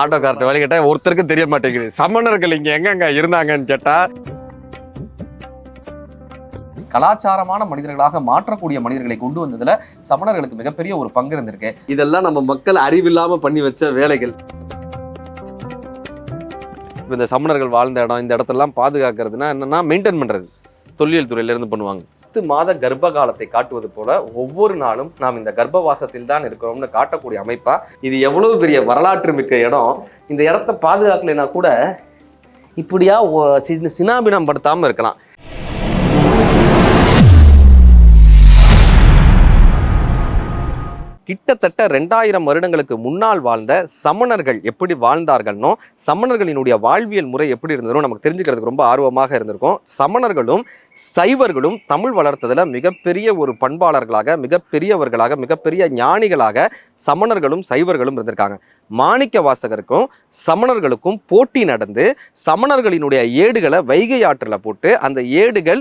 ஆட்டோக்கார்ட்ட வேலை கேட்டா ஒருத்தருக்கும் தெரிய மாட்டேங்குது. சமணர்கள் இங்க எங்கங்க இருந்தாங்கன்னு கேட்டா கலாச்சாரமான மனிதர்களாக மாற்றக்கூடிய மனிதர்களை கொண்டு வந்ததுல சமணர்களுக்கு மிகப்பெரிய ஒரு பங்கு இருந்திருக்கு. இதெல்லாம் நம்ம மக்கள் அறிவில்லாம பண்ணி வச்ச வேலைகள். இந்த சமணர்கள் வாழ்ந்த இடம் இந்த இடத்தெல்லாம் பாதுகாக்கிறதுனா என்னன்னா மெயின்டைன் பண்றது. தொல்லியல் துறையில இருந்து பண்ணுவாங்க. பத்து மாத கர்ப்ப காலத்தை காட்டுவது போல ஒவ்வொரு நாளும் நாம் இந்த கர்ப்பவாசத்தில் தான் இருக்கிறோம்னு காட்டக்கூடிய அமைப்பா. இது எவ்வளவு பெரிய வரலாற்று மிக்க இடம். இந்த இடத்த பாதுகாக்கலைன்னா கூட இப்படியா ஒ- சின்ன சினாபினம் படுத்தாமல் இருக்கலாம். கிட்டத்தட்ட ரெண்டாயிரம் வருடங்களுக்கு முன்னால் வாழ்ந்த சமணர்கள் எப்படி வாழ்ந்தார்கள்னோ சமணர்களினுடைய வாழ்வியல் முறை எப்படி இருந்ததோ நமக்கு தெரிஞ்சுக்கிறதுக்கு ரொம்ப ஆர்வமாக இருந்திருக்கும். சமணர்களும் சைவர்களும் தமிழ் வளர்த்ததில் மிகப்பெரிய ஒரு பண்பாளர்களாக மிகப்பெரியவர்களாக மிகப்பெரிய ஞானிகளாக சமணர்களும் சைவர்களும் இருந்திருக்காங்க. மாணிக்க வாசகருக்கும் சமணர்களுக்கும் போட்டி நடந்து சமணர்களினுடைய ஏடுகளை வைகை ஆற்றில் போட்டு அந்த ஏடுகள்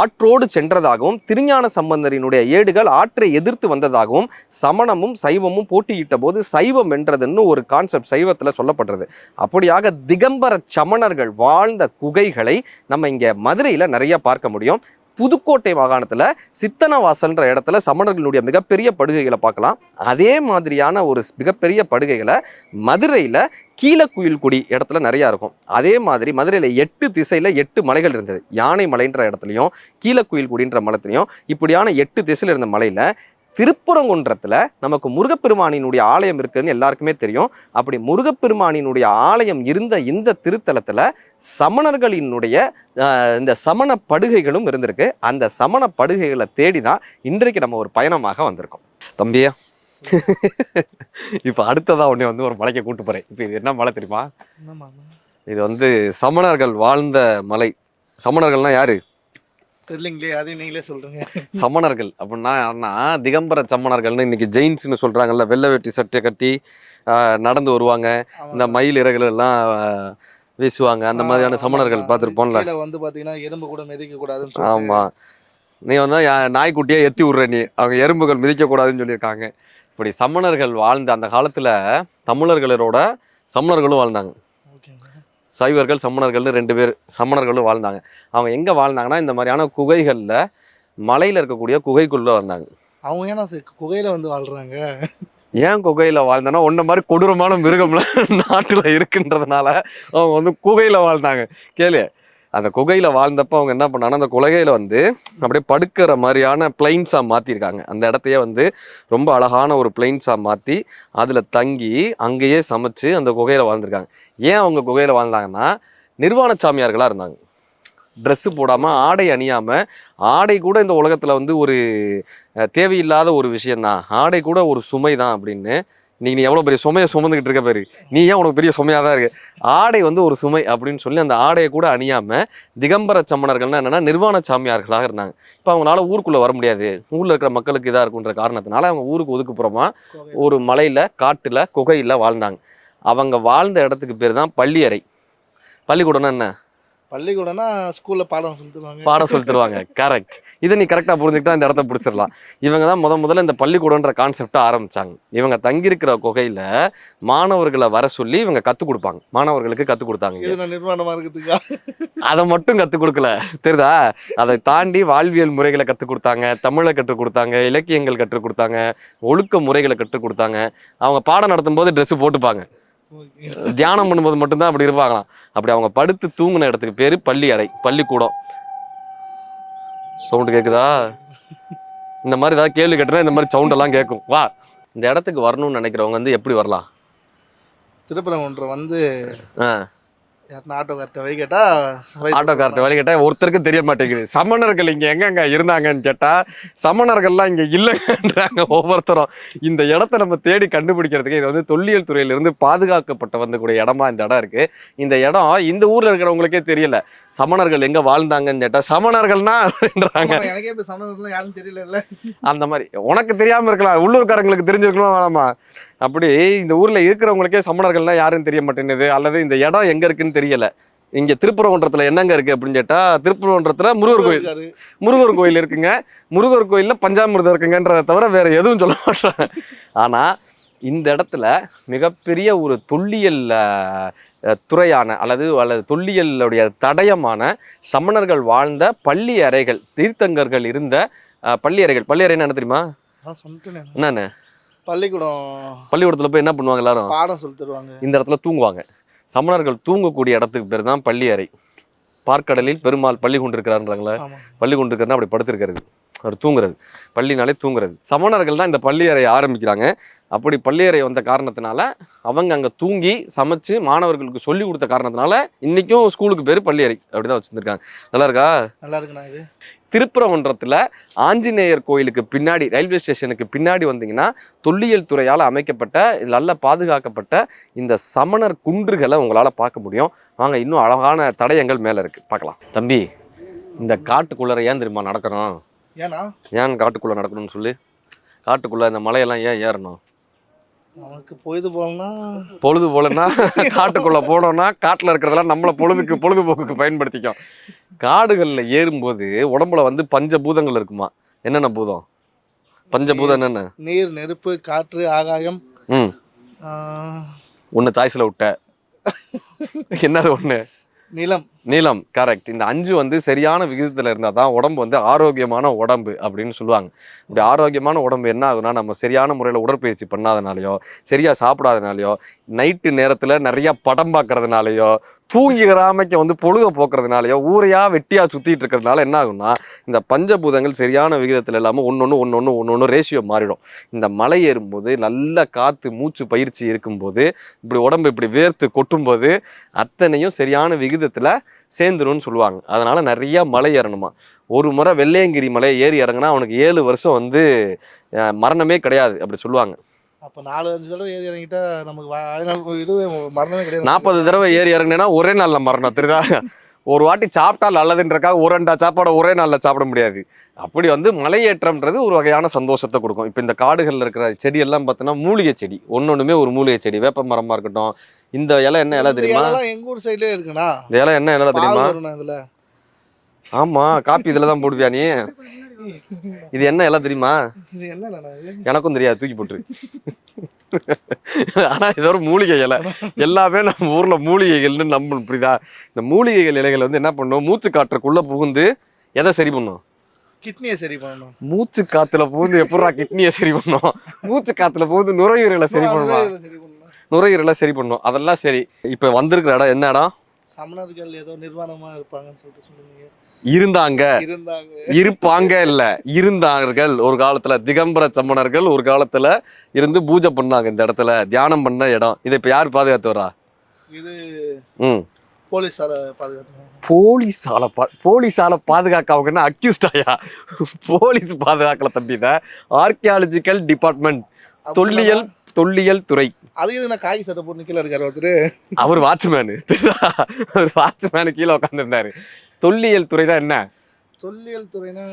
ஆற்றோடு சென்றதாகவும் திருஞான சம்பந்தரினுடைய ஏடுகள் ஆற்றை எதிர்த்து வந்ததாகவும் சமணமும் சைவமும் போட்டியிட்ட போது சைவம் வென்றதுன்னு ஒரு கான்செப்ட் சைவத்தில் சொல்லப்படுறது. அப்படியாக திகம்பர சமணர்கள் வாழ்ந்த குகைகளை நம்ம இங்கே மதுரையில் நிறைய பார்க்க முடியும். புதுக்கோட்டை மாகாணத்தில் சித்தனவாசல்ன்ற இடத்துல சமணர்களுடைய மிகப்பெரிய படுகைகளை பார்க்கலாம். அதே மாதிரியான ஒரு மிகப்பெரிய படுகைகளை மதுரையில் கீழக்குயில்குடி இடத்துல நிறையா இருக்கும். அதே மாதிரி மதுரையில் எட்டு திசையில் எட்டு மலைகள் இருந்தது. யானை மலைன்ற இடத்துலையும் கீழக்குயில்குடின்ற மலத்துலையும் இப்படியான எட்டு திசையில் இருந்த மலையில் திருப்புறங்குன்றத்துல நமக்கு முருகப்பெருமானினுடைய ஆலயம் இருக்குன்னு எல்லாருக்குமே தெரியும். அப்படி முருகப்பெருமானினுடைய ஆலயம் இருந்த இந்த திருத்தலத்துல சமணர்களினுடைய இந்த சமண படுகைகளும் இருந்திருக்கு. அந்த சமண படுகைகளை தேடி தான் இன்றைக்கு நம்ம ஒரு பயணமாக வந்திருக்கோம். தம்பியா இப்போ அடுத்ததா உடனே வந்து ஒரு மலைக்கு கூட்டு போறேன். இப்போ இது என்ன மலை தெரியுமா? இது வந்து சமணர்கள் வாழ்ந்த மலை. சமணர்கள்னா யாரு? தெரியலங்களே அதையும் நீங்களே சொல்றீங்க. சமணர்கள். அப்படின்னா யாருன்னா திகம்பர சமணர்கள்னு இன்னைக்கு ஜெயின்ஸ்னு சொல்றாங்கல்ல வெள்ளை வேட்டி சட்டை கட்டி நடந்து வருவாங்க. இந்த மயில் இறகுல எல்லாம் வீசுவாங்க. அந்த மாதிரியான சமணர்கள் பார்த்துருப்போம்ல. வந்து பாத்தீங்கன்னா எறும்பு கூட மிதிக்க கூடாதுன்னு சொல்லிட்டு. ஆமா. நீ வந்து நாய்க்குட்டியே எத்தி விடுற நீ. அவங்க எறும்புகள் மிதிக்க கூடாதுன்னு சொல்லியிருக்காங்க. இப்படி சமணர்கள் வாழ்ந்த அந்த காலத்துல தமிழர்களோட சமணர்களும் வாழ்ந்தாங்க. சைவர்கள் சமணர்கள்னு ரெண்டு பேர் சமணர்களும் வாழ்ந்தாங்க. அவங்க எங்க வாழ்ந்தாங்கன்னா இந்த மாதிரியான குகைகள்ல மலையில இருக்கக்கூடிய குகைக்குள்ள வந்தாங்க. அவங்க ஏன்னா குகையில வந்து வாழ்றாங்க. ஏன் குகையில வாழ்ந்தானா உன்ன மாதிரி கொடூரமான மிருகம்லாம் நாட்டுல இருக்குன்றதுனால அவங்க வந்து குகையில வாழ்ந்தாங்க. கேளு. அந்த குகையில் வாழ்ந்தப்ப அவங்க என்ன பண்ணாங்கன்னா அந்த குலகையில் வந்து அப்படியே படுக்கிற மாதிரியான பிளைன்ஸாக மாற்றிருக்காங்க அந்த இடத்தையே வந்து ரொம்ப அழகான ஒரு பிளைன்ஸாக மாற்றி அதில் தங்கி அங்கேயே சமைச்சு அந்த குகையில் வாழ்ந்திருக்காங்க. ஏன் அவங்க குகையில் வாழ்ந்தாங்கன்னா நிர்வாண சாமியார்களாக இருந்தாங்க. ட்ரெஸ்ஸு போடாமல் ஆடை அணியாமல் ஆடை கூட இந்த உலகத்தில் வந்து ஒரு தேவையில்லாத ஒரு விஷயந்தான் ஆடை கூட ஒரு சுமை தான் அப்படின்னு நீ நீ எவ்வளோ பெரிய சுமையை சுமந்துக்கிட்டு இருக்க பாரு. நீ ஏன் உனக்கு பெரிய சுமையாக தான் இருக்கு? ஆடை வந்து ஒரு சுமை அப்படின்னு சொல்லி அந்த ஆடையை கூட அணியாமல் திகம்பர சம்மணர்கள்னா என்னென்னா நிர்வாண சாமியார்களாக இருந்தாங்க. இப்போ அவங்களால ஊருக்குள்ளே வர முடியாது. ஊரில் இருக்கிற மக்களுக்கு இதாக இருக்குன்ற காரணத்தினால அவங்க ஊருக்கு ஒதுக்குப்புறமா ஒரு மலையில் காட்டில் குகையில் வாழ்ந்தாங்க. அவங்க வாழ்ந்த இடத்துக்கு பேர் தான் பள்ளியறை. பள்ளிக்கூடம்னா என்ன? பள்ளிக்கூடம்னா ஸ்கூல்ல பாடம் சொல்லிட்டுவாங்க பாடம் சொல்லி தருவாங்க கரெக்ட் இதை நீ கரெக்டாக புரிஞ்சுக்கிட்டா இந்த இடத்த பிடிச்சிடலாம். இவங்க தான் முத முதல்ல இந்த பள்ளிக்கூடன்ற கான்செப்டை ஆரம்பிச்சாங்க. இவங்க தங்கியிருக்கிற குகையில மாணவர்களை வர சொல்லி இவங்க கற்றுக் கொடுப்பாங்க. மாணவர்களுக்கு கற்றுக் கொடுத்தாங்க நிர்வாணமா இருக்கிறதுக்கா அதை மட்டும் கற்றுக் கொடுக்கல. தெரியுதா? அதை தாண்டி வாழ்வியல் முறைகளை கற்றுக் கொடுத்தாங்க. தமிழை கற்றுக் கொடுத்தாங்க. இலக்கியங்கள் கற்றுக் கொடுத்தாங்க. ஒழுக்க முறைகளை கற்றுக் கொடுத்தாங்க. அவங்க பாடம் நடத்தும் போது ட்ரெஸ் போட்டுப்பாங்க. தியானம் பண்ணும்போது மட்டும்தான் அப்படி இருப்பாங்களாம். அப்படி அவங்க படுத்து தூங்குன இடத்துக்கு பேரு பள்ளி அறை பள்ளிக்கூடம். சவுண்டு கேக்குதா? இந்த மாதிரி ஏதாவது கேள்வி கேட்டனா இந்த மாதிரி சவுண்ட் எல்லாம் கேட்கும் வா இந்த இடத்துக்கு வரணும்னு நினைக்கிறவங்க வந்து எப்படி வரலாம்? திருப்பரங்குன்றம் வந்து ஆட்டோக்கார்ட்ட வழி கேட்டா ஆட்டோக்கார்ட்ட வழி கேட்டா ஒருத்தருக்கும் தெரிய மாட்டேங்குது. சமணர்கள் இங்க எங்கெங்க இருந்தாங்கன்னு கேட்டா சமணர்கள்லாம் இங்க இல்லைங்கன்றாங்க ஒவ்வொருத்தரும். இந்த இடத்த நம்ம தேடி கண்டுபிடிக்கிறதுக்கு இது வந்து தொல்லியல் துறையில இருந்து பாதுகாக்கப்பட்ட வந்தக்கூடிய இடமா இந்த இடம் இருக்கு. இந்த இடம் இந்த ஊர்ல இருக்கிறவங்களுக்கே தெரியல. சமணர்கள் எங்க வாழ்ந்தாங்கன்னு கேட்டா சமணர்கள்னா அப்படின்றாங்க. எனக்கே இப்ப யாரும் தெரியல அந்த மாதிரி. உனக்கு தெரியாம இருக்கலாம். உள்ளூர்காரங்களுக்கு தெரிஞ்சிருக்கணும் வேணாமா? அப்படி இந்த ஊர்ல இருக்கிறவங்களுக்கே சமணர்கள்னா யாருன்னு தெரிய மாட்டேங்குது? அல்லது இந்த இடம் எங்க இருக்குன்னு தெரியல. இங்க திருப்பரங்குன்றத்துல என்னங்க இருக்கு அப்படின்னு கேட்டா திருப்பரங்குன்றத்துல முருகர் கோயில். முருகர் கோயில் இருக்குங்க. முருகர் கோயில்ல பஞ்சாமிர்தம் இருக்குங்கன்றதை தவிர வேற எதுவும் சொல்ல மாட்டாங்க. ஆனா இந்த இடத்துல மிகப்பெரிய ஒரு தொல்லியல் துறையான அல்லது அல்லது தொல்லியலுடைய தடயமான சமணர்கள் வாழ்ந்த பள்ளி அறைகள் தீர்த்தங்கர்கள் இருந்த பள்ளி அறைகள். பள்ளி அறைன்னா என்ன தெரியுமா? என்னன்னு? பள்ளிக்கூடம் பள்ளிக்கூடத்துல போய் என்ன பண்ணுவாங்க எல்லாரும்? பாடம் சொல்லி தருவாங்க. இந்த இடத்துல தூங்குவாங்க. சமணர்கள் தூங்கக்கூடிய இடத்துக்கு பேர் தான் பள்ளி அறை. பார்க்கடலில் பெருமாள் பள்ளி கொண்டிருக்கிறாருன்றாங்களே? பள்ளி கொண்டிருக்கிறதுனா அப்படி படுத்திருக்கிறது. அவர் தூங்குறது. பள்ளினாலே தூங்குறது. சமணர்கள் தான் இந்த பள்ளி அறையை ஆரம்பிக்கிறாங்க. அப்படி பள்ளி அறை வந்த காரணத்தினால அவங்க அங்கே தூங்கி சமைச்சு மாணவர்களுக்கு சொல்லி கொடுத்த காரணத்தினால இன்னைக்கும் ஸ்கூலுக்கு பேர் பள்ளி அறை. அப்படிதான் வச்சுருக்காங்க நல்லா இருக்கா? நல்லா இருக்குண்ணா இது திருப்பரங்குன்றத்தில் ஆஞ்சநேயர் கோயிலுக்கு பின்னாடி ரயில்வே ஸ்டேஷனுக்கு பின்னாடி வந்தீங்கன்னா தொல்லியல் துறையால் அமைக்கப்பட்ட நல்ல பாதுகாக்கப்பட்ட இந்த சமணர் குன்றுகளை உங்களால் பார்க்க முடியும். வாங்க இன்னும் அழகான தடயங்கள் மேலே இருக்குது பார்க்கலாம். தம்பி இந்த காட்டுக்குள்ளே ஏன் தெரியுமா நடக்கணும்? ஏன்னா? ஏன் காட்டுக்குள்ளே நடக்கணும்னு சொல்லி? காட்டுக்குள்ளே இந்த மலையெல்லாம் ஏன் ஏறணும்? நமக்கு பொழுது போகலன்னா பொழுது போலன்னா காட்டுக்குள்ள போனோம்னா காட்டுல இருக்கிறதெல்லாம் நம்மள பொழுதுக்கு பொழுதுபோக்குக்கு பயன்படுத்திக்கும். காடுகள்ல ஏறும்போது உடம்புல வந்து பஞ்சபூதங்கள் இருக்குமா? என்னென்ன பூதம்? பஞ்சபூதம் என்னென்ன? நீர் நெருப்பு காற்று ஆகாயம். ம். ஒன்று சாய்ஸில் விட்ட. என்னது ஒன்று நிலம். நிலம் கரெக்ட் இந்த அஞ்சு வந்து சரியான விகிதத்தில் இருந்தால் தான் உடம்பு வந்து ஆரோக்கியமான உடம்பு அப்படின்னு சொல்லுவாங்க. இப்படி ஆரோக்கியமான உடம்பு என்ன ஆகுனா நம்ம சரியான முறையில் உடற்பயிற்சி பண்ணாதனாலையோ சரியாக சாப்பிடாதனாலையோ நைட்டு நேரத்தில் நிறையா படம் பார்க்கறதுனாலையோ தூங்கிக்கிறாமைக்கு வந்து பொழுத போக்குறதுனாலையோ ஊரையா வெட்டியா சுத்திட்டு இருக்கிறதுனால என்ன ஆகும்னா இந்த பஞ்சபூதங்கள் சரியான விகிதத்தில் இல்லாமல் ஒன்னொன்று ஒன்னொன்று ஒன்னொன்று ரேஷியோ மாறிடும். இந்த மலை ஏறும்போது நல்ல காற்று மூச்சு பயிற்சி இருக்கும்போது இப்படி உடம்பு இப்படி வேர்த்து கொட்டும்போது அத்தனையும் சரியான விகிதத்தில் சேர்ந்துரும்னு சொல்லுவாங்க. அதனால நிறைய மலை ஏறணுமா. ஒரு முறை வெள்ளையங்கிரி மலை ஏறி இறங்குனா அவனுக்கு ஏழு வருஷம் வந்து மரணமே கிடையாது அப்படி சொல்லுவாங்க. அப்போ நாலு அஞ்சு தடவை ஏறி இறங்கிட்டா நமக்கு இதுவே மரணமே கிடையாது. நாற்பது தடவை ஏறி இறங்குனேன்னா ஒரே நாளில் மரணம் தெரியுதா? ஒரு வாட்டி சாப்பிட்டா நல்லதுன்றக்காக ஒரு ரெண்டா சாப்பாடை ஒரே நாளில் சாப்பிட முடியாது. அப்படி வந்து மலையேற்றம்ன்றது ஒரு வகையான சந்தோஷத்தை கொடுக்கும். இப்போ இந்த காடுகளில் இருக்கிற செடியெல்லாம் பார்த்தோன்னா மூலிகை செடி ஒன்னொன்றுமே ஒரு மூலிகை செடி வேப்ப மரமாக இருக்கட்டும். இந்த இலை என்ன இலை தெரியுமா? இலைலாம் எங்க ஊர் சைட்லயே இருக்குண்ணா. இந்த இலை என்ன இலை தெரியுமா? ஆமா காப்பி இதில் தான் போடுவியா நீ? இது என்ன இலை தெரியுமா? எனக்கும் தெரியாது தூக்கி போட்டுரு. ஆனா இது ஒரு மூலிகை இலை. எல்லாமே நம்ம ஊர்ல மூலிகைகள்னு நம்பணும் புரியுதா? இந்த மூலிகைகள் இலைகள் வந்து என்ன பண்ணும்? மூச்சு காற்றுக்குள்ள புகுந்து எதை சரி பண்ணும்? கிட்னியை சரி பண்ணணும். மூச்சு காத்துல புகுந்து எப்படா கிட்னியை சரி பண்ணும்? மூச்சு காத்துல புகுந்து நுரையீரலை சரி பண்ணுமா? நுரையீரலை சரி பண்ணணும். நுரையீரலை சரி பண்ணும். அதெல்லாம் சரி. இப்ப வந்திருக்கிற இடம் என்ன இடம்? சமணர்கள் ஏதோ நிர்வாணமா இருப்பாங்கன்னு சொல்லிட்டு சொல்லுங்க இருந்தாங்க. இருந்தாங்க. இருப்பாங்க இல்ல. இருந்தார்கள். ஒரு காலத்துல திகம்பர சம்மணர்கள் ஒரு காலத்துல இருந்து பூஜை பண்ணாங்க இந்த இடத்துல. தியானம் பண்ண இடம். இதை இப்ப யார் பாதுகாத்து வரா இது ம். போலீஸார பாதுகாக்கணும் போலீஸால பா போலீஸால பாதுகாக்க அவங்கன்னா அக்யூஸ்டாயா போலீஸ் பாதுகாக்கல தம்பி இத. ஆர்கியாலஜிக்கல் டிபார்ட்மெண்ட் தொல்லியல் தொல்லியல் துறை. அது சட்டை போட்டு கீழே இருக்காரு ஒருத்தர்? அவர் வாட்ச்மேனு அவர் வாட்ச்மேனு கீழே உட்காந்துருந்தாரு தொல்லியல் துறைனா என்ன? தொல்லியல் துறைனா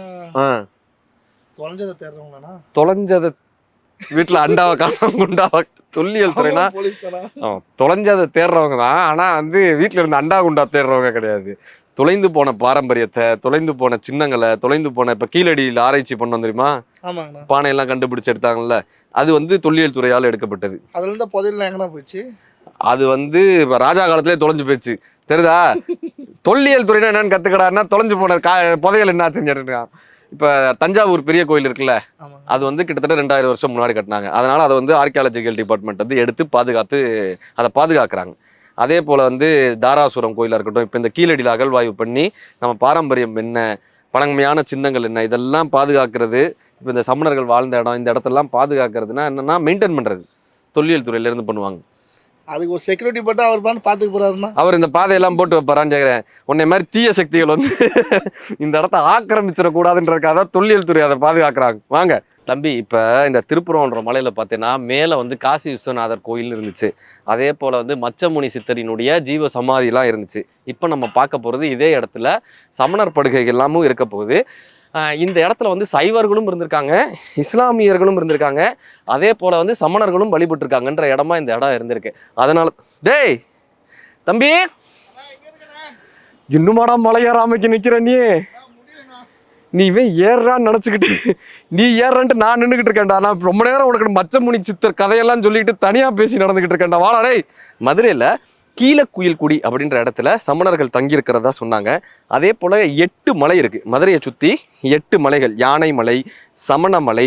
தொலைஞ்சதை தேடுறவங்களாண்ணா? தொலைஞ்சத வீட்டுல அண்டாவை காணோம் குண்டாவை. தொல்லியல் துறைனா தொலைஞ்சதை தேடுறவங்க தான். ஆனா வந்து வீட்ல இருந்து அண்டா குண்டா தேடுறவங்க கிடையாது. தொலைந்து போன பாரம்பரியத்தை தொலைந்து போன சின்னங்களை தொலைந்து போன இப்ப கீழடியில் ஆராய்ச்சி பண்ணோம் தெரியுமா? பானையெல்லாம் கண்டுபிடிச்சு எடுத்தாங்கல்ல. அது வந்து தொல்லியல் துறையால் எடுக்கப்பட்டது. அதுல இருந்த புதையல் எங்கண்ணா போயிடுச்சு அது வந்து இப்ப ராஜா காலத்திலே தொலைஞ்சு போயிடுச்சு. தெரியுதா? தொல்லியல் துறைனா என்னன்னு கத்துக்கடான்னா தொலைஞ்சு போன கா புதையல் என்ன ஆச்சுன்னு கேட்டுருக்கான். இப்ப தஞ்சாவூர் பெரிய கோயில் இருக்குல்ல அது வந்து கிட்டத்தட்ட ரெண்டாயிரம் வருஷம் முன்னாடி கட்டினாங்க. அதனால அதை வந்து ஆர்கியாலஜிக்கல் டிபார்ட்மெண்ட் வந்து எடுத்து பாதுகாத்து அதை பாதுகாக்கிறாங்க. அதே போல வந்து தாராசுரம் கோயிலாக இருக்கட்டும் இப்போ இந்த கீழடியில் அகழ்வாய்வு பண்ணி நம்ம பாரம்பரியம் என்ன பழமையான சின்னங்கள் என்ன இதெல்லாம் பாதுகாக்கிறது இப்போ இந்த சமணர்கள் வாழ்ந்த இடம் இந்த இடத்தெல்லாம் பாதுகாக்கிறதுனா என்னன்னா மெயின்டைன் பண்றது. தொல்லியல் துறையில இருந்து பண்ணுவாங்க. அதுக்கு ஒரு செக்யூரிட்டி போட்டு அவர் பண்ண பார்த்துக்க போறாருன்னா அவர் இந்த பாதையெல்லாம் போட்டு வைப்பாரான்னு கேட்குறேன் உன்னை மாதிரி தீய சக்திகள் வந்து இந்த இடத்த ஆக்கிரமிச்சிடக்கூடாதுன்றதுக்காக தான் தொல்லியல் துறை அதை பாதுகாக்கிறாங்க. வாங்க. தம்பி இப்போ இந்த திருப்புறம்ன்ற மலையில் பார்த்தீங்கன்னா மேலே வந்து காசி விஸ்வநாதர் கோயில் இருந்துச்சு. அதே போல் வந்து மச்சமுனி சித்தரினுடைய ஜீவ சமாதிலாம் இருந்துச்சு. இப்போ நம்ம பார்க்க போகிறது இதே இடத்துல சமணர் படுகைகள் எல்லாமும் இருக்க போகுது. இந்த இடத்துல வந்து சைவர்களும் இருந்திருக்காங்க இஸ்லாமியர்களும் இருந்திருக்காங்க. அதே போல் வந்து சமணர்களும் வழிபட்டிருக்காங்கன்ற இடமா இந்த இடம் இருந்திருக்கு. அதனால டேய் தம்பி. இன்னுமாடா மலையேறாமைக்கு நிக்கிற நீ? நீ இவன் ஏறான்னு நினச்சிக்கிட்டு நீ ஏறான்ட்டு நான் நின்றுக்கிட்டு இருக்கேன்டா. நான் ரொம்ப நேரம் உனக்கு மச்சமுனி சித்தர் கதையெல்லாம் சொல்லிட்டு தனியாக பேசி நடந்துக்கிட்டு இருக்கேன்டா. வாடா டேய். மதுரையில் கீழக்குயில்குடி அப்படின்ற இடத்துல சமணர்கள் தங்கியிருக்கிறதா சொன்னாங்க. அதே போல் எட்டு மலை இருக்குது மதுரையை சுற்றி எட்டு மலைகள் யானை மலை சமணமலை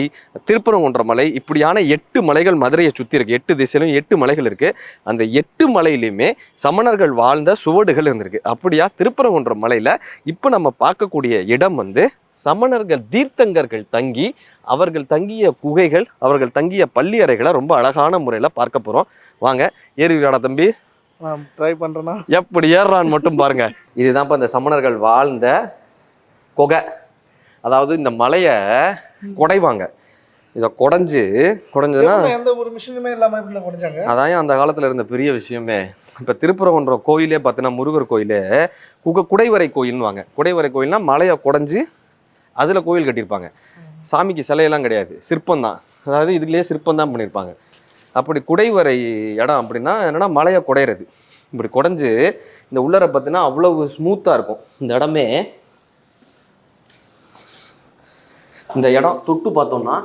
திருப்பரங்குன்ற மலை இப்படியான எட்டு மலைகள் மதுரையை சுற்றி இருக்குது எட்டு திசையிலும் எட்டு மலைகள் இருக்குது அந்த எட்டு மலையிலையுமே சமணர்கள் வாழ்ந்த சுவடுகள் இருந்திருக்கு. அப்படியா? திருப்பரங்குன்ற மலையில் இப்போ நம்ம பார்க்கக்கூடிய இடம் வந்து சமணர்கள் தீர்த்தங்கர்கள் தங்கி அவர்கள் தங்கிய குகைகள் அவர்கள் தங்கிய பள்ளி அறைகளை ரொம்ப அழகான முறையில் பார்க்க போகிறோம் வாங்க ஏறி தம்பி. ட்ரை பண்ணுறேன்னா எப்படி ஏறுறான்னு மட்டும் பாருங்க. இதுதான் இப்போ இந்த சமணர்கள் வாழ்ந்த குகை. அதாவது இந்த மலையை குடைவாங்க. இதை குடைஞ்சு குடைஞ்சதுன்னா எந்த ஒரு மிஷினுமே இல்லாமல் எப்படி குறைஞ்சாங்க அதான் அந்த காலத்துல இருந்த பெரிய விஷயமே. இப்ப திருப்புறகுன்ற கோயிலே பார்த்தீங்கன்னா முருகர் கோயிலே குக குடைவரை கோயில்னுவாங்க. குடைவரை கோயில்னா மலையை குடைஞ்சு அதுல கோயில் கட்டியிருப்பாங்க. சாமிக்கு சிலையெல்லாம் கிடையாது. சிற்பம் தான் அதாவது இதுலயே சிற்பம் தான் பண்ணியிருப்பாங்க. அப்படி குடைவரை இடம் அப்படின்னா என்னன்னா மலையை குடையிறது. இப்படி குடைஞ்சு இந்த உள்ளரை பார்த்தீங்கன்னா அவ்வளவு ஸ்மூத்தாக இருக்கும். இந்த இடமே இந்த இடம் தொட்டு பார்த்தோம்னா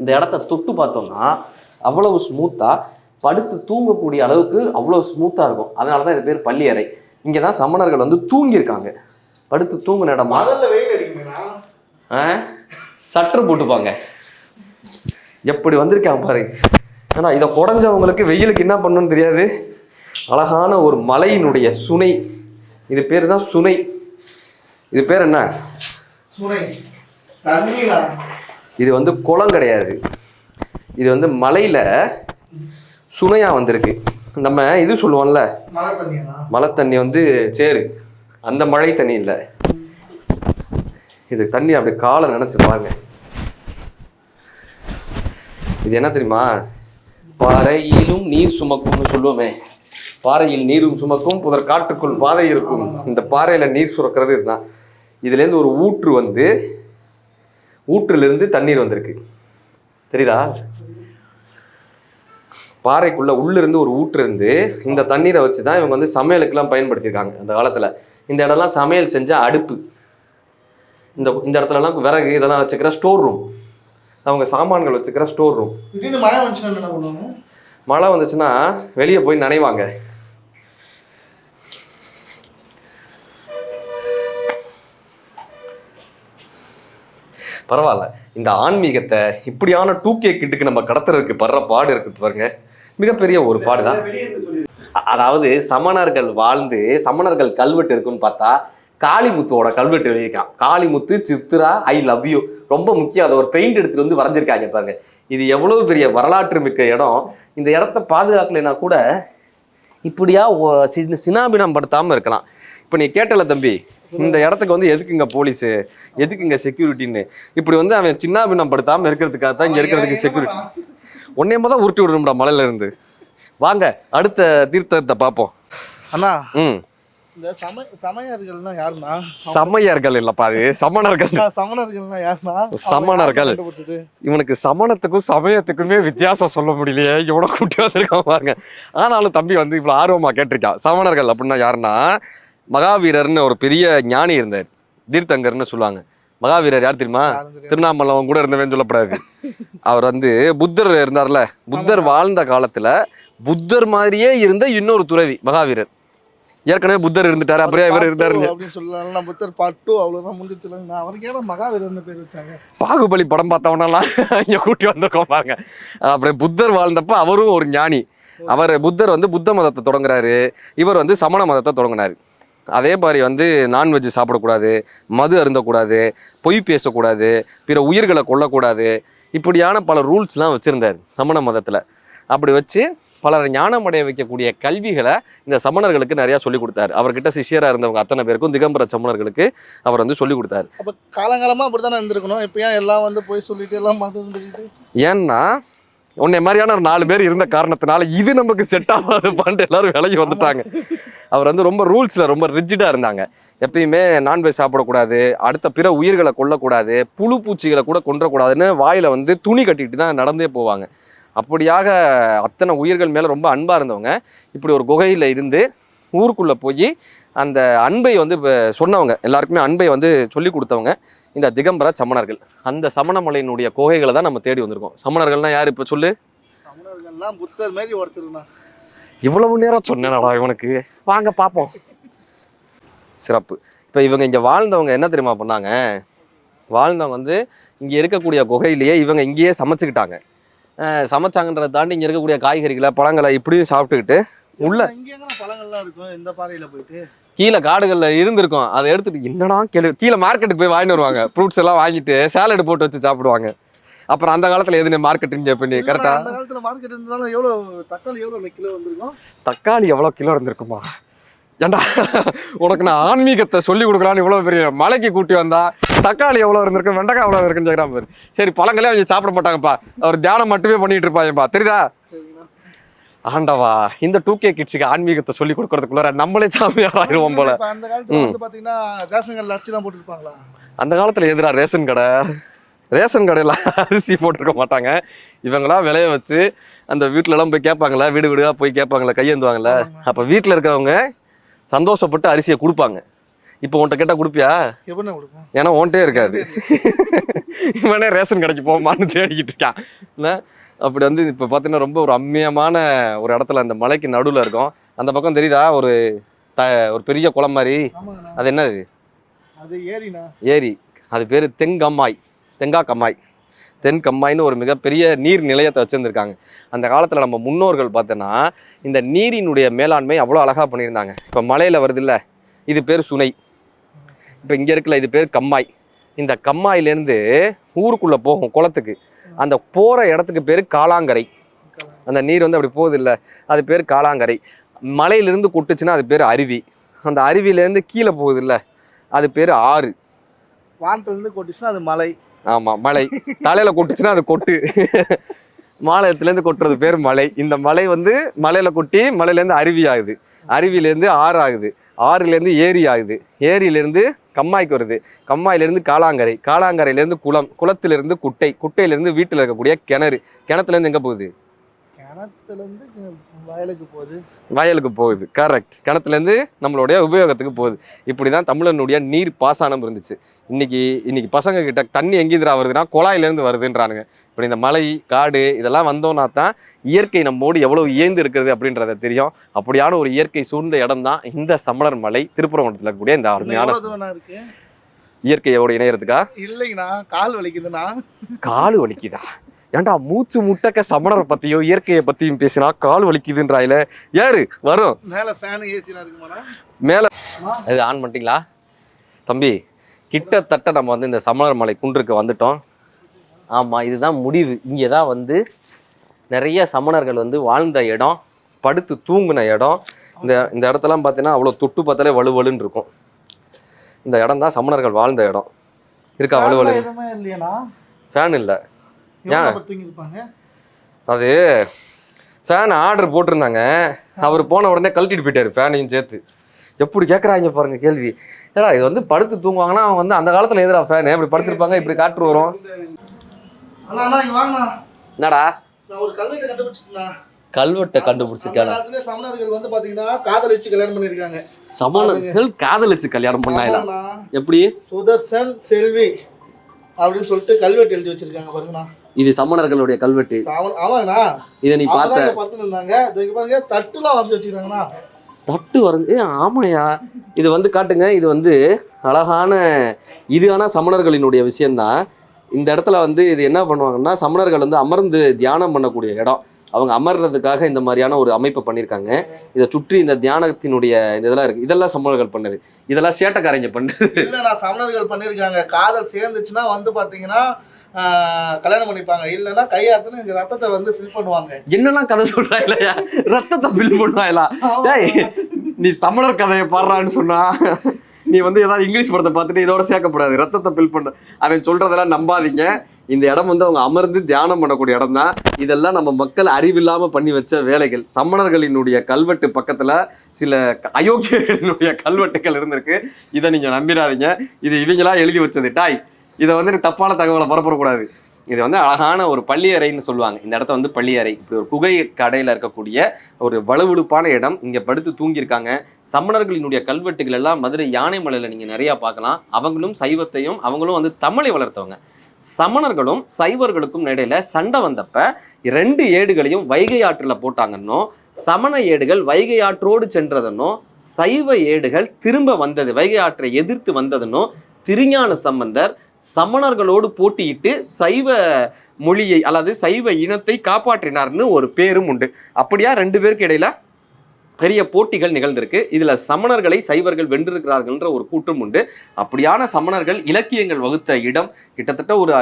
இந்த இடத்த தொட்டு பார்த்தோம்னா அவ்வளவு ஸ்மூத்தாக படுத்து தூங்கக்கூடிய அளவுக்கு அவ்வளோ ஸ்மூத்தாக இருக்கும். அதனால தான் இது பேர் பள்ளி அறை. இங்கே தான் சமணர்கள் வந்து தூங்கியிருக்காங்க. படுத்து தூங்குன இடமா? சட்டர் போட்டுப்பாங்க. எப்படி வந்திருக்கான் பாரு. ஆனால் இதை குடஞ்சவங்களுக்கு வெயிலுக்கு என்ன பண்ணணும்னு தெரியாது? அழகான ஒரு மலையினுடைய சுனை. இது பேர் தான் சுனை. இது பேர் என்ன? சுனை. இது வந்து குளம் கிடையாது. இது வந்து மலையில் சுனையாக வந்திருக்கு. நம்ம இது சொல்லுவோம்ல மழை தண்ணி வந்து சேரு. அந்த மழை தண்ணி இல்லை. இது தண்ணி அப்படி காலை நினைச்சு பாருங்க. இது என்ன தெரியுமா? பாறையிலும் நீர் சுமக்கும்னு சொல்லுவோமே. பாறையில் நீரும் சுமக்கும் புதர் காட்டுக்குள் பாதை இருக்கும். இந்த பாறையில நீர் சுரக்கிறது இதுதான். இதுலேருந்து ஒரு ஊற்று வந்து ஊற்றுலேருந்து தண்ணீர் வந்திருக்கு. தெரியுதா? பாறைக்குள்ள உள்ளிருந்து ஒரு ஊற்று இருந்து இந்த தண்ணீரை வச்சு தான் இவங்க வந்து சமையலுக்கெல்லாம் பயன்படுத்தியிருக்காங்க அந்த காலத்தில். இந்த இடம்லாம் சமையல் செஞ்ச அடுப்பு. இந்த இந்த இடத்துலலாம் விறகு இதெல்லாம் வச்சுக்கிற ஸ்டோர் ரூம். அவங்க சாமான்கள் வச்சுக்கிற ஸ்டோர் ரூம் மழை வந்துச்சுன்னா மழை வந்துச்சுன்னா வெளியே போய் நனைவாங்க. பரவாயில்ல. இந்த ஆன்மீகத்தை இப்படியான டூ கே கிட்டுக்கு நம்ம கடத்துறதுக்கு படுற பாடு இருக்கு பாருங்க. மிகப்பெரிய ஒரு பாடு தான் வெளியே இருந்து சொல்லி அதாவது சமணர்கள் வாழ்ந்து சமணர்கள் கல்வெட்டு இருக்குன்னு பார்த்தா காளிமுத்துவோட கல்வெட்டு எழுதியிருக்கான். Kalimuthu Chitra I love you ரொம்ப முக்கியம். அதை ஒரு பெயிண்ட் எடுத்துட்டு வந்து வரைஞ்சிருக்காங்க பாருங்க. இது எவ்வளவு பெரிய வரலாற்று மிக்க இடம். இந்த இடத்த பாதுகாக்கலைன்னா கூட இப்படியா சினாபினம் படுத்தாம இருக்கலாம். இப்போ நீ கேட்டல தம்பி இந்த இடத்துக்கு வந்து எதுக்கு இங்க போலீஸு எதுக்கு இங்க செக்யூரிட்டின்னு இப்படி வந்து அவன் சின்னாபினம் படுத்தாம இருக்கிறதுக்காக தான் இங்க இருக்கிறதுக்கு செக்யூரிட்டி உன்னைய தான் உருட்டி விடணும்டா மலையில இருந்து. வாங்க அடுத்த தீர்த்தத்தை பார்ப்போம். அண்ணா ம். இந்த சம சமயர்கள்னா யாருண்ணா சமயர்கள் இல்லப்பா அது சமணர்கள். சமணர்கள்னா யாருண்ணா சமணர்கள். இவனுக்கு சமணத்துக்கும் சமயத்துக்குமே வித்தியாசம் சொல்ல முடியலையே. இவனை கூட்டி வந்திருக்கான் பாருங்க. ஆனாலும் தம்பி வந்து இவ்வளோ ஆர்வமா கேட்டிருக்கான் சமணர்கள் அப்படின்னா யாருன்னா மகாவீரர்னு ஒரு பெரிய ஞானி இருந்தார். தீர்த்தங்கர்னு சொல்லுவாங்க. மகாவீரர் யார் தெரியுமா. திருவண்ணாமலை கூட இருந்தவன் சொல்லப்படாது. அவர் வந்து புத்தர் இருந்தார்ல. புத்தர் வாழ்ந்த காலத்துல புத்தர் மாதிரியே இருந்த இன்னொரு துறவி மகாவீரர். ஏற்கனவே புத்தர் இருந்துட்டாரு அப்படியே இவர் பாட்டு இருந்தாரு அப்படின்னு சொல்லலாம் புத்தர் அவ்வளவுதான் முடிஞ்சிச்சு நான் அவருக்கு ஏன்னா மகாவீரர்னு பேர் வச்சாங்க. பாகுபலி படம் பார்த்தவனெல்லாம் இங்க கூட்டி வந்திருக்கோம் பாருங்க. அப்படி புத்தர் வாழ்ந்தப்ப அவரும் ஒரு ஞானி. அவர் புத்தர் வந்து புத்த மதத்தை தொடங்குறாரு. இவர் வந்து சமண மதத்தை தொடங்கினாரு. அதே மாதிரி வந்து நான்வெஜ் சாப்பிடக்கூடாது மது அருந்தக்கூடாது பொய் பேசக்கூடாது பிற உயிர்களை கொல்லக்கூடாது. இப்படியான பல ரூல்ஸ்லாம் வச்சுருந்தார் சமண மதத்தில். அப்படி வச்சு பலரை ஞானமடைய வைக்கக்கூடிய கல்விகளை இந்த சமணர்களுக்கு நிறையா சொல்லி கொடுத்தாரு. அவர்கிட்ட சிஷ்யராக இருந்தவங்க அத்தனை பேருக்கும் திகம்பர சமணர்களுக்கு அவர் வந்து சொல்லி கொடுத்தாரு. அப்ப காலங்காலமா அப்படித்தானே இருந்திருக்கணும்? இப்ப ஏன் எல்லாம் வந்து போய் சொல்லிட்டு எல்லாம் ஏன்னா உன்னை மாதிரியான ஒரு நாலு பேர் இருந்த காரணத்தினால இது நமக்கு செட் ஆகாதுப்பான்ட்டு எல்லாரும் விலகி வந்துட்டாங்க. அவர் வந்து ரொம்ப ரூல்ஸில் ரொம்ப ரிஜிடாக இருந்தாங்க. எப்பயுமே நான்வெஜ் சாப்பிடக்கூடாது அடுத்த பிற உயிர்களை கொல்லக்கூடாது புழு பூச்சிகளை கூட கொன்றக்கூடாதுன்னு வாயில் வந்து துணி கட்டிட்டு தான் நடந்தே போவாங்க. அப்படியாக அத்தனை உயிர்கள் மேலே ரொம்ப அன்பாக இருந்தவங்க. இப்படி ஒரு குகையில் இருந்து ஊருக்குள்ளே போய் அந்த அன்பை வந்து இப்ப சொன்னவங்க எல்லாருக்குமே அன்பை வந்து சொல்லி கொடுத்தவங்க இந்த திகம்பர சமணர்கள். அந்த சமணமலையினுடைய குகைகளை தான் நம்ம தேடி வந்திருக்கோம். சமணர்கள்னா யார் இப்போ சொல்லு? தமிழர்கள்லாம் புத்தர் மாதிரி ஒருத்தருண்ணா இவ்வளவு நேரம் சொன்னேனடா இவனுக்கு. வாங்க பார்ப்போம் சிறப்பு. இப்போ இவங்க இங்கே வாழ்ந்தவங்க என்ன தெரியுமா பண்ணாங்க? வாழ்ந்தவங்க வந்து இங்கே இருக்கக்கூடிய குகையிலேயே இவங்க இங்கேயே சமைச்சுக்கிட்டாங்க. சமைச்சாங்கன்றதை தாண்டி இங்கே இருக்கக்கூடிய காய்கறிகளை பழங்களை இப்படியும் சாப்பிட்டுக்கிட்டு உள்ள பழங்கள்லாம் இருக்கும். இந்த பாறையில போயிட்டு? கீழே காடுகளில் இருந்திருக்கும். அதை எடுத்துட்டு என்னடா கேளு. கீழே மார்க்கெட்டுக்கு போய் வாங்கிட்டு வருவாங்க. ஃப்ரூட்ஸ் எல்லாம் வாங்கிட்டு சேலட் போட்டு வச்சு சாப்பிடுவாங்க. அப்புறம் அந்த காலத்தில் எதுன்னு மார்க்கெட்டிங் பண்ணி கரெக்டா அந்த காலத்துல மார்க்கெட் இருந்தாலும் எவ்வளவு தக்காளி எவ்வளவு கிலோ வந்திருக்கும்? தக்காளி எவ்வளோ கிலோ இருந்திருக்குமா ஏண்டா? உனக்கு நான் ஆன்மீகத்தை சொல்லி கொடுக்குறான்னு இவ்வளோ பெரிய மலைக்கு கூட்டி வந்தா தக்காளி எவ்வளோ இருந்திருக்கு வெண்டைக்காய் எவ்வளோ இருக்குன்னு கேட்குறான் பாரு. சரி பழங்களே அவங்க சாப்பிட மாட்டாங்கப்பா. அவர் தியானம் மட்டுமே பண்ணிட்டு இருப்பாங்கப்பா. தெரியுதா? ஆண்டவா இந்த டூ கே கிட்ஸுக்கு ஆன்மீகத்தை சொல்லி கொடுக்கறதுக்குள்ளார நம்மளே சாமியார் ஆயிடுவோம் போல. அந்த காலத்துல வந்து பாத்தீங்கன்னா ரேஷன் கார்டுல அரிசி எல்லாம் போட்டுருப்பாங்களா? அந்த காலத்துல எதிரா ரேஷன் கடை? ரேஷன் கடையில் அரிசி போட்டிருக்க மாட்டாங்க. இவங்களாம் விளைய வச்சு அந்த வீட்ல எல்லாம் போய் கேட்பாங்களா? வீடு வீடுகா போய் கேட்பாங்களா? கையேந்துவாங்கல்ல அப்ப வீட்ல இருக்கிறவங்க சந்தோஷப்பட்டு அரிசியை கொடுப்பாங்க. இப்போ உன்கிட்ட கேட்டா கொடுப்பியா? ஏன்னா உன்ட்டே இருக்காது. இவனே ரேஷன் கடைக்கு போமான்னு தேடிக்கிட்டு இருக்கான். அப்படி வந்து இப்போ பார்த்தீங்கன்னா ரொம்ப ஒரு அம்மியமான ஒரு இடத்துல அந்த மலைக்கு நடுவில் இருக்கும். அந்த பக்கம் தெரியுதா? ஒரு த ஒரு பெரிய குளம் மாதிரி. அது என்னது? அது ஏரி. அது பேர் தெங்கம்மாய். தெங்கா கம்மாய் தென் கம்மாய்னு ஒரு மிகப்பெரிய நீர் நிலையத்தை வச்சுருந்துருக்காங்க. அந்த காலத்தில் நம்ம முன்னோர்கள் பார்த்தோன்னா இந்த நீரினுடைய மேலாண்மை அவ்வளோ அழகாக பண்ணியிருந்தாங்க. இப்போ மலையில் வருது இல்லை இது பேர் சுனை. இப்போ இங்கே இருக்கல இது பேர் கம்மாய். இந்த கம்மாயிலேருந்து ஊருக்குள்ளே போகும் குளத்துக்கு. அந்த போகிற இடத்துக்கு பேர் காளாங்கரை. அந்த நீர் வந்து அப்படி போகுது இல்லை அது பேர் காளாங்கரை. மலையிலேருந்து கொட்டுச்சுன்னா அது பேர் அருவி. அந்த அருவியிலேருந்து கீழே போகுது இல்லை அது பேர் ஆறு. வானத்துலேருந்து கொட்டுச்சுன்னா அது மலை. ஆமா மலை. தலையில கொட்டுச்சுன்னா அது கொட்டு. மாலயத்துல இருந்து கொட்டுறது பேர் மலை. இந்த மலை வந்து மலையில கொட்டி மலையில இருந்து அருவி ஆகுது. அருவியில இருந்து ஆறு ஆகுது. ஆறுல இருந்து ஏரி ஆகுது. ஏரியில இருந்து கம்மாய்க்கு வருது. கம்மாயில இருந்து காளாங்கரை. காளாங்கரையில இருந்து குளம். குளத்துல இருந்து குட்டை. குட்டையில இருந்து வீட்டுல இருக்கக்கூடிய கிணறு. கிணத்துல இருந்து எங்க போகுது? கிணத்துல இருந்து வயலுக்கு போகுது. வயலுக்கு போகுது. கரெக்ட் கிணத்துலேருந்து நம்மளுடைய உபயோகத்துக்கு போகுது. இப்படி தான் தமிழனுடைய நீர் பாசனம் இருந்துச்சு. இன்னைக்கு இன்னைக்கு பசங்க கிட்ட தண்ணி எங்கேதுரா வருதுன்னா குழாயிலேருந்து வருதுன்றானுங்க. இப்படி இந்த மலை காடு இதெல்லாம் வந்தோம்னா தான் இயற்கை நம்மோடு எவ்வளவு இயந்து இருக்கிறது அப்படின்றத தெரியும். அப்படியான ஒரு இயற்கை சூழ்ந்த இடம் தான் இந்த சமணர் மலை திருப்பரங்குன்றத்தில் இருக்கக்கூடிய இந்த அருமையான இயற்கையோட இணையறதுக்கா? இல்லைங்கண்ணா கால் வலிக்குதுண்ணா. கால் வலிக்குதா? ஏன்டா மூச்சு முட்டக்க சமணரை பத்தியும் இயற்கையை பத்தியும் பேசினா கால் வலிக்குதுன்றாயில? யாரு? வரும். மேல ஃபேன் ஏசிலாம் இருக்குமாண்ணா? மேல. இது ஆன் பண்ணிட்டீங்களா? தம்பி கிட்டத்தட்ட நம்ம வந்து இந்த சமணர் மலை குன்றுக்கு வந்துட்டோம். ஆமாம் இதுதான் முடிவு. இங்கே தான் வந்து நிறைய சமணர்கள் வந்து வாழ்ந்த இடம் படுத்து தூங்கின இடம். இந்த இந்த இடத்தெல்லாம் பார்த்தீங்கன்னா அவ்வளோ தொட்டு பார்த்தாலே வலுவலுன்னு இருக்கும். இந்த இடம் தான் சமணர்கள் வாழ்ந்த இடம். இருக்கா வலுவலு ஃபேன் இல்லை. தூங்கியிருப்பாங்க? அது ஃபேன் ஆர்டர் போட்டிருந்தாங்க. அவர் போன உடனே கழட்டிட்டு போயிட்டாரு ஃபேனையும் சேர்த்து. எப்படி கேட்குறாங்க பாருங்க கேள்வி. ஏடா இது வந்து படுத்து தூங்குவாங்கன்னா அவங்க வந்து அந்த காலத்தில் எதிரா ஃபேனு இப்படி படுத்திருப்பாங்க? இப்படி காற்று வரும். என்னடா? கல்வெட்டை காலத்துல சமணர்கள் வந்து பாத்தீங்கன்னா காதலிச்சு கல்யாணம் பண்ணிருக்காங்க சமணர்கள் காதலிச்சு கல்யாணம் பண்ணாயிலாம் ஆமாண்ணா. எப்படி? சுதர்சன் செல்வி அப்படின்னு சொல்லிட்டு கல்வெட்டு எழுதி வச்சிருக்காங்க பாருங்கண்ணா. இது சமணர்களுடைய கல்வெட்டு. ஆமாங்கண்ணா. இதை நீ பார்த்த படுத்துன்னு இருந்தாங்க. தட்டுலாம் வரைஞ்சி வச்சிருக்காங்கண்ணா. தட்டு வரைஞ்சி ஆமாயா இது வந்து காட்டுங்க இது வந்து அழகான இது ஆனால் சமணர்களினுடைய விஷயந்தான் இந்த இடத்துல வந்து இது என்ன பண்ணுவாங்கன்னா சமணர்கள் வந்து அமர்ந்து தியானம் பண்ணக்கூடிய இடம். அவங்க அமர்றதுக்காக இந்த மாதிரியான ஒரு அமைப்பை பண்ணியிருக்காங்க. இதை சுற்றி இந்த தியானத்தினுடைய இந்த இதெல்லாம் இருக்கு. இதெல்லாம் சமணர்கள் பண்ணது. இதெல்லாம் சேட்டக்காரங்க பண்ணது. இல்லண்ணா சமணர்கள் பண்ணியிருக்காங்க. காதல் சேர்ந்துச்சுன்னா வந்து பார்த்தீங்கன்னா கல்யாணம் பண்ணிப்பாங்க. இல்லைன்னா கையாத்துன்னு இந்த ரத்தத்தை வந்து ஃபில் பண்ணுவாங்க. என்னெல்லாம் கதை சொல்றா இல்லையா? ரத்தத்தை ஃபில் பண்ணுவாங்களா டேய் நீ சமணர் கதையை பாடுறான்னு சொன்னா நீ வந்து ஏதாவது இங்கிலீஷ் படத்தை பார்த்துட்டு இதோட சேர்க்கப்படாது. ரத்தத்தை ஃபில் பண்ண. அவன் சொல்றதெல்லாம் நம்பாதீங்க. இந்த இடம் வந்து அவங்க அமர்ந்து தியானம் பண்ணக்கூடிய இடம் தான். இதெல்லாம் நம்ம மக்கள் அறிவில்லாம பண்ணி வச்ச வேலைகள். சமணர்களினுடைய கல்வெட்டு பக்கத்துல சில அயோக்கியர்களினுடைய கல்வெட்டுகள் இருந்திருக்கு. இதை நீங்க நம்பிடாதீங்க. இது இவங்களா எழுதி வச்சது. டாய் இதை வந்து தப்பான தகவலை பரப்பக்கூடாது இது வந்து அழகான ஒரு பள்ளியறைன்னு சொல்லுவாங்க. இந்த இடத்த வந்து பள்ளியறை இப்படி ஒரு குகை கடையில் இருக்கக்கூடிய ஒரு வலுவழுப்பான இடம். இங்கே படுத்து தூங்கியிருக்காங்க. சமணர்களினுடைய கல்வெட்டுகள் எல்லாம் மதுரை யானைமலையில் நீங்கள் நிறையா பார்க்கலாம். அவங்களும் சைவத்தையும் அவங்களும் வந்து தமிழை வளர்த்தவங்க. சமணர்களும் சைவர்களுக்கும் இடையில சண்டை வந்தப்ப ரெண்டு ஏடுகளையும் வைகை ஆற்றில் போட்டாங்கன்னோ சமண ஏடுகள் வைகை ஆற்றோடு சென்றதனோ சைவ ஏடுகள் திரும்ப வந்தது வைகை ஆற்றை எதிர்த்து வந்ததனோ திருஞான சம்பந்தர் சமணர்களோடு போட்டியிட்டு சைவ மொழியை அல்லது சைவ இனத்தை காப்பாற்றினார்னு ஒரு பேரும் உண்டு. அப்படியா? ரெண்டு பேருக்கு இடையில பெரிய போட்டிகள் நிகழ்ந்திருக்கு. இதில் சமணர்களை சைவர்கள் வென்றிருக்கிறார்கள்ன்ற ஒரு கூட்டம் உண்டு. அப்படியான சமணர்கள் இலக்கியங்கள் வகுத்த இடம் கிட்டத்தட்ட ஒரு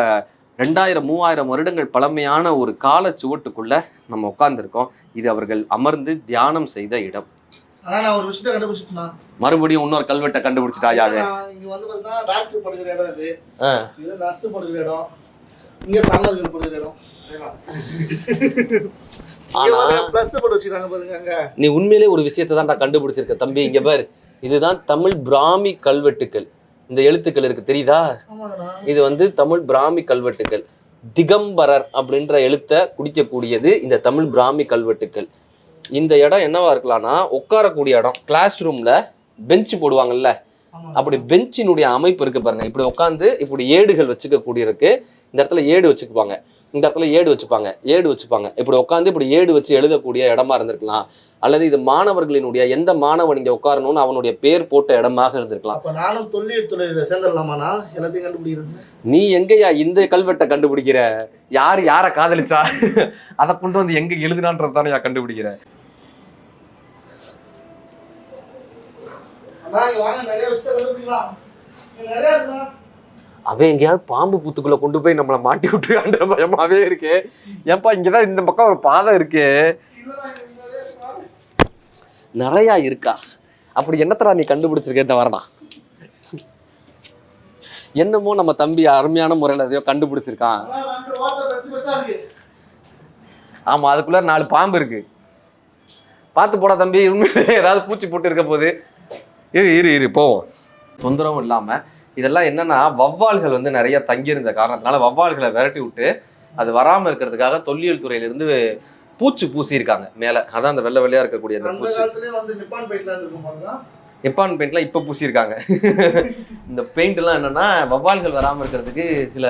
ரெண்டாயிரம் மூவாயிரம் வருடங்கள் பழமையான ஒரு கால சுவட்டுக்குள்ள நம்ம உட்கார்ந்துருக்கோம். இது அவர்கள் அமர்ந்து தியானம் செய்த இடம். ஆனா நான் ஒரு விஷயத்த கண்டுபிடிச்சிட்டேன்? மறுபடியும் இன்னொரு கல்வெட்டை கண்டுபிடிச்சிட்டாயாவே இங்க வந்து பாத்தீங்கன்னா டாக்டர் படுகிற இடம் இது. இது நர்ஸ் படுகிற இடம். இங்க சம்மர்கள் படுகிற இடம். நீ உண்மையிலே ஒரு விஷயத்தை தான் நான் கண்டுபிடிச்சிருக்க தம்பி. இங்க பாரு. இதுதான் தமிழ் பிராமி கல்வெட்டுக்கள். இந்த எழுத்துக்கள் இருக்கு தெரியுதா? இது வந்து தமிழ் பிராமி கல்வெட்டுக்கள். திகம்பரர் அப்படின்ற எழுத்தை குடிக்கக்கூடியது இந்த தமிழ் பிராமி கல்வெட்டுக்கள். இந்த இடம் என்னவா இருக்கலாம்னா உட்காரக்கூடிய இடம் கிளாஸ் ரூம்ல பெஞ்ச் போடுவாங்கல்ல. அப்படி பெஞ்சினுடைய அமைப்பு இருக்கு பாருங்க. இப்படி உட்காந்து இப்படி ஏடுகள் வச்சுக்க கூடிய இருக்கு இந்த இடத்துல ஏடு வச்சுக்குவாங்க. இந்த இடத்துல ஏடு வச்சுப்பாங்க ஏடு வச்சுப்பாங்க. இப்படி உட்காந்து இப்படி ஏடு வச்சு எழுதக்கூடிய இடமா இருந்திருக்கலாம். அல்லது இது மாணவர்களினுடைய எந்த மாணவன் இங்க உட்காரணும்னு அவனுடைய பேர் போட்ட இடமாக இருந்திருக்கலாம். நானும் தொல்லியல் துறையில சேர்ந்துடலாமாண்ணா? எல்லாத்தையும் கண்டுபிடிக்கிறேன். நீ எங்கயா இந்த கல்வெட்டை கண்டுபிடிக்கிற? யார் யாரை காதலிச்சா? அதை கொண்டு வந்து எங்க எழுதுனான்றது தானே கண்டுபிடிக்கிற? அவன் எங்கேயாவது பாம்பு புத்துக்குள்ள கொண்டு போய் நம்மளை மாட்டி விட்டுருக்கான்ற பயமாவே இருக்கு. ஏன்பா இங்கதான் இந்த பக்கம் ஒரு பாதை இருக்கு. நிறைய இருக்கா. அப்படி என்னத்தடா நீ கண்டுபிடிச்சிருக்க இந்த வரடா என்னமோ நம்ம தம்பி அருமையான முறையில் எதையோ கண்டுபிடிச்சிருக்கான். அண்ணா, ரெண்டு ஓட்டை பெருசு பெருசா இருக்கு. ஆமா அதுக்குள்ள நாலு பாம்பு இருக்கு. பார்த்து போடா தம்பி உண்மையிலே ஏதாவது பூச்சி போட்டு இருக்க போகுது. இரு இரு இரு போவோம் தொந்தரவும் இல்லாம இதெல்லாம் என்னன்னா வவ்வால்கள் வந்து நிறைய தங்கியிருந்த காரணத்தினால வவ்வால்களை விரட்டி விட்டு அது வராம இருக்கிறதுக்காக தொல்லியல் துறையில இருந்து பூச்சி பூசி இருக்காங்க மேல. அதான் அந்த வெள்ளை வெள்ளையா இருக்கக்கூடிய அந்த அந்த பூச்சி. காலத்துலயே வந்து நிப்பான் பெயிண்ட்லாம் இப்போ பூசியிருக்காங்க. இந்த பெயிண்ட் எல்லாம் என்னன்னா வவ்வால்கள் வராமல் இருக்கிறதுக்கு சில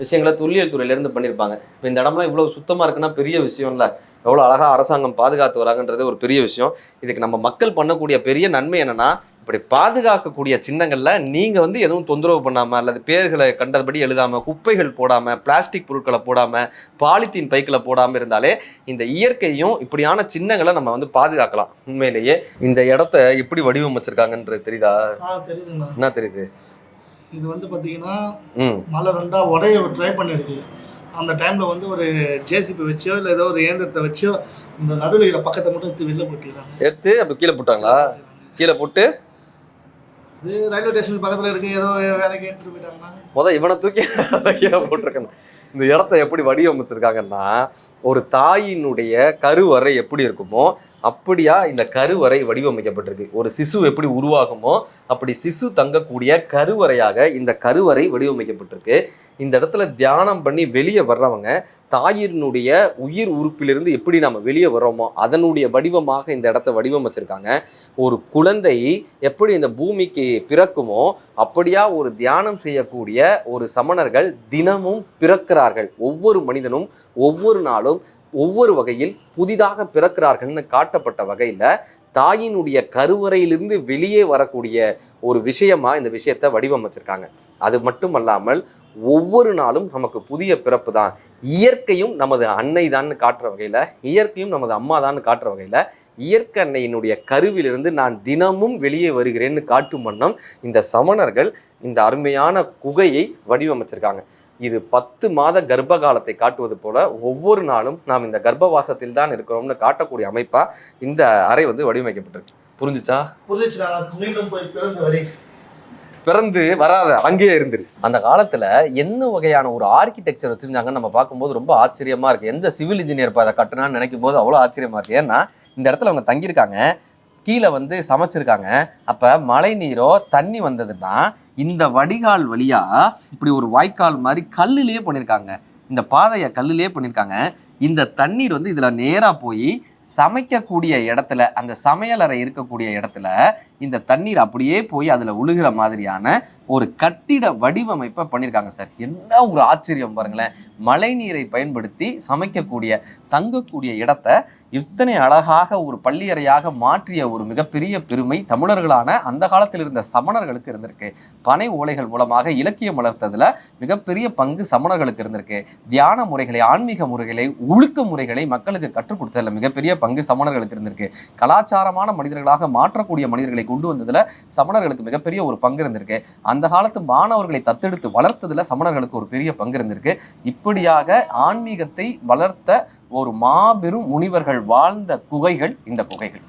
விஷயங்களை தொல்லியல் துறையில இருந்து பண்ணியிருப்பாங்க. இப்போ இந்த இடம்லாம் இவ்வளவு சுத்தமா இருக்குன்னா பெரிய விஷயம் இல்ல எவ்வளோ அழகா அரசாங்கம் பாதுகாத்து வராங்கன்றது ஒரு பெரிய விஷயம். இதுக்கு நம்ம மக்கள் பண்ணக்கூடிய பெரிய நன்மை என்னன்னா இப்படி பாதுகாக்கக்கூடிய சின்னங்கள்ல நீங்க வந்து எதுவும் தொந்தரவு பண்ணாம அல்லது பேர்களை கண்டபடி எழுதாம குப்பைகள் போடாம பிளாஸ்டிக் பொருட்களை போடாம பாலித்தீன் பைக்கில் போடாம இருந்தாலே இந்த இயற்கையும் இப்படியான சின்னங்களை நம்ம வந்து பாதுகாக்கலாம். உண்மையிலேயே இந்த இடத்த எப்படி வடிவமைச்சிருக்காங்கன்றது தெரியுதா? என்ன தெரியுது? இது வந்து பாத்தீங்கன்னா ம். மலை ரெண்டா உடைய ட்ரை பண்ணிருக்கு. அந்த டைம்ல வந்து ஒரு ஜேசிபி வச்சோ இல்லை ஏதோ ஒரு இயந்திரத்தை வச்சோ இந்த நடுவில் இருக்கிற பக்கத்தை மட்டும் எடுத்து வெளில போட்டுக்கிறாங்க எடுத்து அப்படி கீழே போட்டாங்களா? கீழே போட்டு? இது ரயில்வே ஸ்டேஷன் பக்கத்துல இருக்கு ஏதோ வேலைக்கு எடுத்துட்டு போயிட்டாங்கன்னா. முத இவனை தூக்கி கீழே போட்டிருக்கணும். இந்த இடத்த எப்படி வடிவமைச்சிருக்காங்கன்னா ஒரு தாயினுடைய கருவறை எப்படி இருக்குமோ அப்படியா இந்த கருவறை வடிவமைக்கப்பட்டிருக்கு. ஒரு சிசு எப்படி உருவாகுமோ அப்படி சிசு தங்கக்கூடிய கருவறையாக இந்த கருவறை வடிவமைக்கப்பட்டிருக்கு. இந்த இடத்துல தியானம் பண்ணி வெளியே வர்றவங்க தாயினுடைய உயிர் உறுப்பிலிருந்து எப்படி நம்ம வெளியே வர்றோமோ அதனுடைய வடிவமாக இந்த இடத்த வடிவமைச்சிருக்காங்க. ஒரு குழந்தை எப்படி இந்த பூமிக்கு பிறக்குமோ அப்படியா ஒரு தியானம் செய்யக்கூடிய ஒரு சமணர்கள் தினமும் பிறக்கிறார்கள். ஒவ்வொரு மனிதனும் ஒவ்வொரு நாளும் ஒவ்வொரு வகையில் புதிதாக பிறக்கிறார்கள்னு காட்டப்பட்ட வகையில் தாயினுடைய கருவறையிலிருந்து வெளியே வரக்கூடிய ஒரு விஷயமா இந்த விஷயத்தை வடிவமைச்சிருக்காங்க. அது மட்டுமல்லாமல் ஒவ்வொரு நாளும் நமக்கு புதிய பிறப்பு தான். இயற்கையும் நமது அன்னை தான் காட்டுற வகையில் இயற்கையும் நமது அம்மா தான் காட்டுற வகையில் இயற்கை அன்னையினுடைய கருவிலிருந்து நான் தினமும் வெளியே வருகிறேன்னு காட்டும் வண்ணம் இந்த சமணர்கள் இந்த அருமையான குகையை வடிவமைச்சிருக்காங்க. இது பத்து மாத கர்ப்ப காலத்தை காட்டுவது போல ஒவ்வொரு நாளும் நாம் இந்த கர்ப்பவாசத்தில் தான் இருக்கிறோம்னு காட்டக்கூடிய அமைப்பா இந்த அறை வந்து வடிவமைக்கப்பட்டிருக்கு. புரிஞ்சுச்சா? புரிஞ்சிச்சு நான் மீண்டும் போய் பிறந்த வரை பிறந்து வராத அங்கேயே இருந்துரு. அந்த காலத்துல என்ன வகையான ஒரு ஆர்கிடெக்சர் வச்சிருந்தாங்கன்னு நம்ம பார்க்கும்போது ரொம்ப ஆச்சரியமா இருக்கு. எந்த சிவில் இன்ஜினியர் அதை கட்டுனான்னு நினைக்கும் போது அவ்வளோ ஆச்சரியமா இருக்கு. ஏன்னா இந்த இடத்துல அவங்க தங்கியிருக்காங்க. கீழே வந்து சமைச்சிருக்காங்க. அப்போ மழை நீரோ தண்ணி வந்ததுன்னா இந்த வடிகால் வழியாக இப்படி ஒரு வாய்க்கால் மாதிரி கல்லுலேயே பண்ணியிருக்காங்க இந்த பாதையை கல்லுலேயே பண்ணியிருக்காங்க இந்த தண்ணீர் வந்து இதில் நேராக போய் சமைக்கக்கூடிய இடத்துல அந்த சமையலறை இருக்கக்கூடிய இடத்துல இந்த தண்ணீர் அப்படியே போய் அதில் உழுகிற மாதிரியான ஒரு கட்டிட வடிவமைப்பை பண்ணியிருக்காங்க சார். என்ன ஒரு ஆச்சரியம் பாருங்களேன். மழை நீரை பயன்படுத்தி சமைக்கக்கூடிய தங்கக்கூடிய இடத்த இத்தனை அழகாக ஒரு பள்ளியறையாக மாற்றிய ஒரு மிகப்பெரிய பெருமை தமிழர்களான அந்த காலத்தில் இருந்த சமணர்களுக்கு இருந்திருக்கு. பனை ஓலைகள் மூலமாக இலக்கியம் வளர்த்ததில் மிகப்பெரிய பங்கு சமணர்களுக்கு இருந்திருக்கு. தியான முறைகளை ஆன்மீக முறைகளை ஒழுக்க முறைகளை மக்களுக்கு கற்றுக் கொடுத்ததில் மிகப்பெரிய பங்கு சமணர்களுக்கு இருந்திருக்கு. கலாச்சாரமான மனிதர்களாக மாற்றக்கூடிய மனிதர்களை கொண்டு வந்ததுல சமணர்களுக்கு மிகப்பெரிய ஒரு பங்கு இருந்திருக்கு. அந்த காலத்து மாணவர்களை தத்தெடுத்து வளர்த்ததுல சமணர்களுக்கு ஒரு பெரிய பங்கு இருந்திருக்கு. இப்படியாக ஆன்மீகத்தை வளர்த்த ஒரு மாபெரும் முனிவர்கள் வாழ்ந்த குகைகள் இந்த குகைகள்.